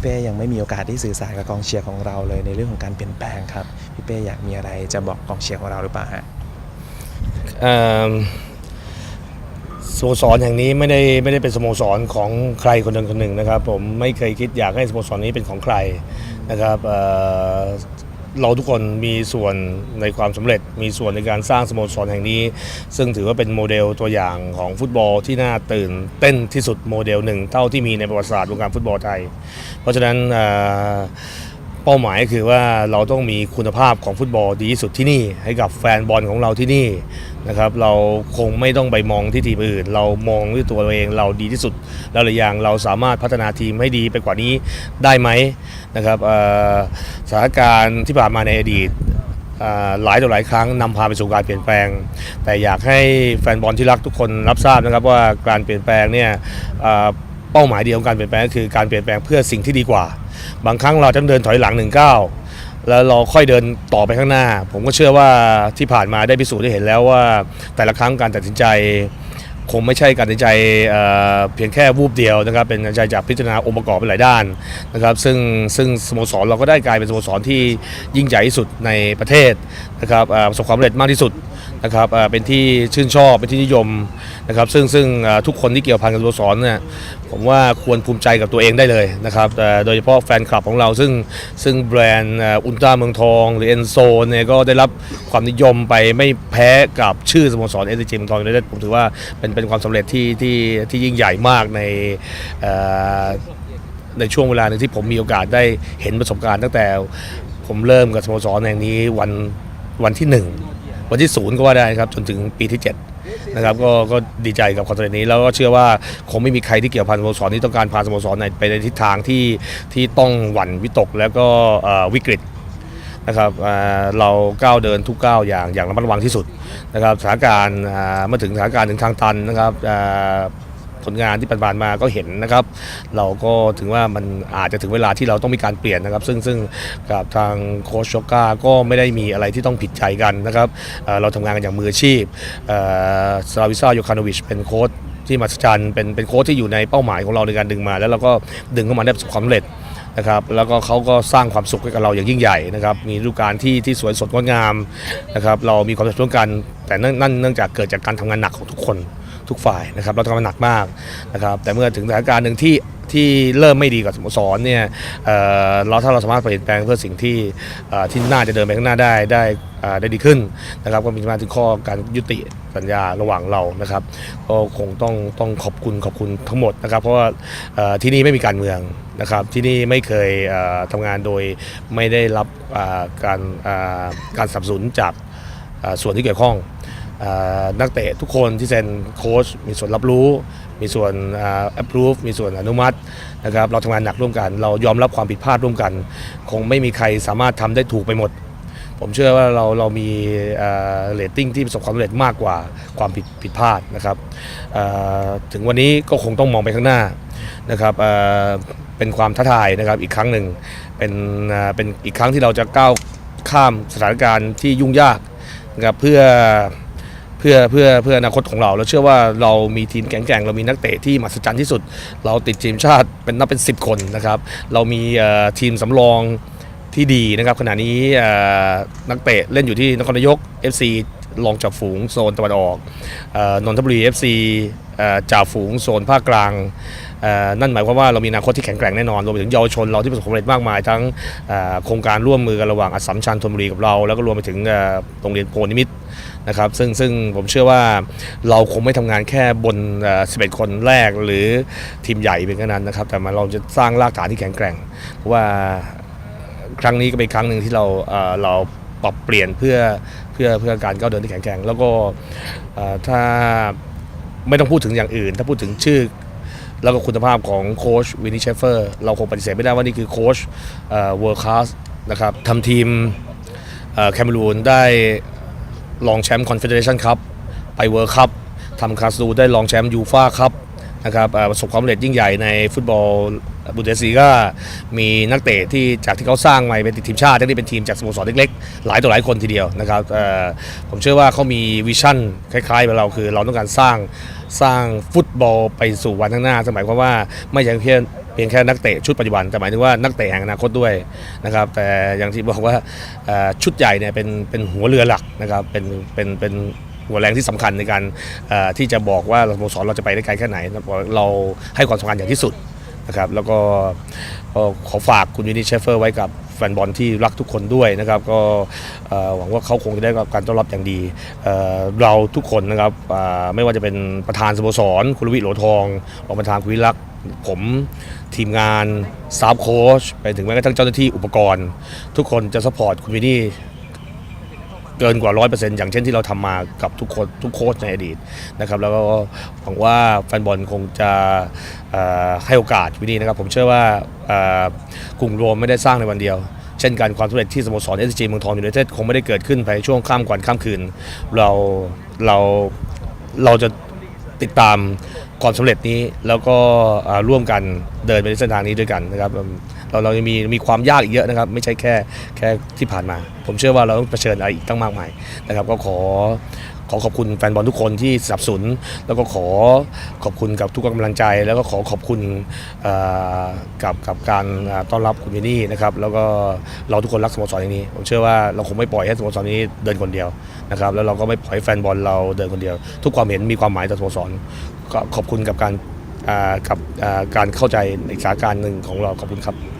พี่เป้ยังไม่มีโอกาสที่สื่อสารกับกองเชียร์ของเราเลยในเรื่องของการเปลี่ยนแปลงครับพี่เป้อยากมีอะไรจะบอกกองเชียร์ของเราหรือเปล่าฮะสโมสรแห่งนี้ไม่ได้ไม่ได้เป็นสโมสรของใครคนหนึ่งคนหนึ่งนะครับ ผมไม่เคยคิดอยากให้สโมสรนี้เป็นของใครนะครับ เราทุกคนมีส่วนในความสำเร็จ มีส่วนในการสร้างสโมสรแห่งนี้ ซึ่งถือว่าเป็นโมเดลตัวอย่างของฟุตบอลที่น่าตื่นเต้นที่สุดโมเดลหนึ่งเท่าที่มีในประวัติศาสตร์วงการฟุตบอลไทย เพราะฉะนั้น เป้าหมายคือว่าเราต้องมีคุณภาพของฟุตบอลดีที่สุดที่นี่ ให้กับแฟนบอลของเราที่นี่นะครับเราคงไม่ต้องไปมองที่ทีมอื่น เรามองที่ตัวเราเองเราดีที่สุดแล้วหรือยังเราสามารถพัฒนาทีมให้ดีไปกว่านี้ได้ไหมนะครับอ่อสถานการณ์ที่ผ่านมาในอดีตอ่าหลายต่อหลายครั้งนำพาไปสู่การเปลี่ยนแปลง แต่อยากให้แฟนบอลที่รักทุกคนรับทราบนะครับว่าการเปลี่ยนแปลงเนี่ยอ่าเป้าหมายเดียวของการเปลี่ยนแปลงก็คือการเปลี่ยนแปลงเพื่อสิ่งที่ดีกว่า บางครั้งเราต้องเดินถอยหลังหนึ่งก้าวแล้วเราค่อยเดินต่อไปข้างหน้า ผมก็เชื่อว่าที่ผ่านมาได้พิสูจน์ได้เห็นแล้วว่า แต่ละครั้งการตัดสินใจ คงไม่ใช่การตัดสินใจเเพียงแค่วูบเดียวนะครับ เป็นการตัดสินใจจากพิจารณาองค์ประกอบไปหลายด้านนะครับ ซึ่งซึ่งสโมสรเราก็ได้กลายเป็นสโมสรที่ยิ่งใหญ่ที่สุดในประเทศนะครับประสบความสำเร็จมากที่สุด นะครับเป็นที่ชื่นชอบเป็นที่นิยมนะครับซึ่งซึ่งทุกคนที่เกี่ยวพันกับสโมสรเนี่ยผมว่าควรภูมิใจกับตัวเองได้เลยนะครับโดยเฉพาะแฟนคลับของเราซึ่งซึ่งแบรนด์อุลตร้าเมืองทอง หรือเอ็นโซเนี่ยก็ได้รับความนิยมไปไม่แพ้กับชื่อสโมสรเอสจีเมืองทองเลยผมถือว่าเป็นเป็นความสำเร็จที่ที่ที่ยิ่งใหญ่มากในในช่วงเวลาหนึ่งที่ผมมีโอกาสได้เห็นประสบการณ์ตั้งแต่ผมเริ่มกับสโมสรแห่งนี้วันวันที่หนึ่ง วันที่ศูนย์ก็ว่าได้ครับจนถึงปีที่เจ็ดนะครับก็ก็ดีใจกับคอนเสิร์ตนี้ แล้วก็เชื่อว่าคงไม่มีใครที่เกี่ยวพันสโมสรที่ต้องการพาสโมสรในไปในทิศทางที่ที่ต้องหวั่นวิตกแล้วก็อ่อวิกฤตนะครับเอ่อเราก้าวเดินทุกก้าวอย่างอย่างระมัดระวังที่สุดนะครับสถานการณ์อ่าเมื่อถึงสถานการณ์ถึงทางตันนะครับอ่า ผลงานที่ผ่านมาก็เห็นนะครับ เราก็ถึงว่ามันอาจจะถึงเวลาที่เราต้องมีการเปลี่ยนนะครับ ซึ่งซึ่งกับทางโคชโชก้าก็ไม่ได้มีอะไรที่ต้องผิดใจกันนะครับเเราทำงานกันอย่างมืออาชีพสลาวิซาโยคานวิชเป็นโค้ชที่มหัศจรรย์เป็นเป็นโค้ชที่อยู่ในเป้าหมายของเราในการดึงมา แล้วเราก็ดึงเข้ามาได้ประสบความสำเร็จนะครับแล้วก็เขาก็สร้างความสุขให้กับเราอย่างยิ่งใหญ่นะครับมีฤดูกาลที่ที่สวยสดงดงามนะครับเรามีความสุขร่วมกัน แต่นั่นนั่นเนื่องจากเกิดจากการทำงานหนักของทุกคน ทุกฝ่ายนะครับเราทำงานหนักมากนะครับแต่เมื่อถึงสถานการณ์หนึ่งที่ที่เริ่มไม่ดีกับสโมสรเนี่ยเเราถ้าเราสามารถเปลี่ยนแปลงเพื่อสิ่งที่ที่น่าจะเดินไปข้างหน้าได้ได้ได้ดีขึ้นนะครับก็มีมาถึงข้อการยุติสัญญาระหว่างเรานะครับก็คงต้องต้องขอบคุณขอบคุณทั้งหมดนะครับ เพราะว่าที่นี่ไม่มีการเมืองนะครับที่นี่ไม่เคยเอ่อทำงานโดยไม่ได้รับการการสนับสนุนจากส่วนที่เกี่ยวข้อง นักเตะทุกคนที่เซ็นโค้ชมีส่วนรับรู้ มีส่วนอ่า approve มีส่วนอนุมัตินะครับเราทำงานหนักร่วมกัน เรายอมรับความผิดพลาดร่วมกัน คงไม่มีใครสามารถทำได้ถูกไปหมด ผมเชื่อว่าเราเรามีเรตติ้งที่ประสบความสำเร็จมากกว่าความผิดผิดพลาดนะครับถึงวันนี้ก็คงต้องมองไปข้างหน้านะครับเป็นความท้าทายนะครับอีกครั้งหนึ่งเป็นเป็นอีกครั้งที่เราจะก้าวข้ามสถานการณ์ที่ยุ่งยากนะครับเพื่อ เพื่อเพื่อเพื่ออนาคตของเราเราเชื่อว่าเรามีทีมแข็งๆเรามีนักเตะที่มหัศจรรย์ที่สุด เราติดทีมชาติเป็นนับเป็น 10 คนนะครับ เรามีทีมสำรองที่ดีนะครับขณะนี้นักเตะเล่นอยู่ที่นครนายก FC รองจากฝูงโซนตะวันออกนนทบุรี FC เอ่อจ่าฝูงโซนภาคกลาง นั่นหมายความว่าเรามีอนาคตที่แข็งแกร่งแน่นอน รวมไปถึงเยาวชนเราที่ประสบความสำเร็จมากมาย ทั้งโครงการร่วมมือกันระหว่างอัสสัมชัญธนบุรีกับเรา แล้วก็รวมไปถึงโรงเรียนโพนิมิตนะครับซึ่งซึ่งผมเชื่อว่าเราคงไม่ทำงานแค่บน 11 คนแรกหรือทีมใหญ่เป็นแค่นั้นนะครับ แต่มาเราจะสร้างรากฐานที่แข็งแกร่ง เพราะว่าครั้งนี้ก็เป็นครั้งหนึ่งที่เราเราปรับเปลี่ยนเพื่อ พื่อเพื่อการก้าวเดินที่แข็งแกร่งแล้วก็ถ้าไม่ต้องพูดถึงอย่างอื่น ถ้าพูดถึงชื่อ แล้วก็คุณภาพของโค้ชวินนี่เชฟเฟอร์เราคงปฏิเสธไม่ได้ว่านี่คือโค้ชเวิร์คคลาสนะครับทำทีมแคมรูนได้รองแชมป์คอนเฟเดเรชันคัพไปเวิร์คัพทำคาสูได้รองแชมป์ยูฟ่าคัพนะครับประสบความสำเร็จยิ่งใหญ่ในฟุตบอล บุนเดสลีกามีนักเตะที่จากที่เขาสร้างมาเป็นติดทีมชาติที่เป็นทีมจากสโมสรเล็กๆ หลายต่อหลายคนทีเดียวนะครับผมเชื่อว่าเขามีวิชั่นคล้ายๆแบบเราคือ เราต้องการสร้างสร้างฟุตบอลไปสู่วันข้างหน้าสมัยความว่าไม่ใช่เพียงเพียงแค่นักเตะชุดปัจจุบันแต่หมายถึงว่านักเตะแห่งอนาคตด้วยนะครับแต่อย่างที่บอกว่าชุดใหญ่เนี่ยเป็นเป็นหัวเรือหลักนะครับเป็นเป็นเป็นหัวแรงที่สำคัญในการที่จะบอกว่าสโมสรเราจะไปได้ไกลแค่ไหน เราให้ความสำคัญอย่างที่สุด นะครับแล้วก็ขอฝากคุณวินนี่เชฟเฟอร์ไว้กับแฟนบอลที่รักทุกคนด้วยนะครับก็หวังว่าเขาคงจะได้รับการต้อนรับอย่างดี เราทุกคนนะครับไม่ว่าจะเป็นประธานสโมสร คุณวิโหลทองรองประธานคุณวิรักษ์ผมทีมงานสตาฟโค้ชไปถึงแม้กระทั่งเจ้าหน้าที่อุปกรณ์ ทุกคนจะสปอร์ตคุณวินนี่ เกินกว่า 100%อย่างเช่นที่เราทำมากับทุกคนทุกโค้ชในอดีตนะครับแล้วก็หวังว่าแฟนบอลคงจะให้โอกาสวินนี่นะครับ ผมเชื่อว่ากลุ่มรวมไม่ได้สร้างในวันเดียวเช่นกันความสำเร็จที่สโมสรเอสจีเมืองทองยูไนเต็ดคงไม่ได้เกิดขึ้นภายในช่วงข้ามวันข้ามคืน เราเราเราจะ ติดตามความสำเร็จนี้ แล้วก็ร่วมกันเดินไปในเส้นทางนี้ด้วยกันนะครับเราเรายังมีมีความยากอีกเยอะนะครับ ไม่ใช่แค่แค่ที่ผ่านมา ผมเชื่อว่าเราต้องเผชิญอะไรอีกตั้งมากมายนะครับ ก็ขอ ขอขอบคุณแฟนบอลทุกคนที่สนับสนุน แล้วก็ขอขอบคุณกับทุกกำลังใจ แล้วก็ขอขอบคุณกับกับการต้อนรับคุณวินนี่นะครับแล้วก็เราทุกคนรักสโมสรอย่างนี้ ผมเชื่อว่าเราคงไม่ปล่อยให้สโมสรนี้เดินคนเดียวนะครับแล้วเราก็ไม่ปล่อยให้แฟนบอลเราเดินคนเดียว ทุกความเห็นมีความหมายต่อสโมสรก็ขอบคุณกับการกับการเข้าใจในสถานการณ์หนึ่งของเราขอบคุณครับ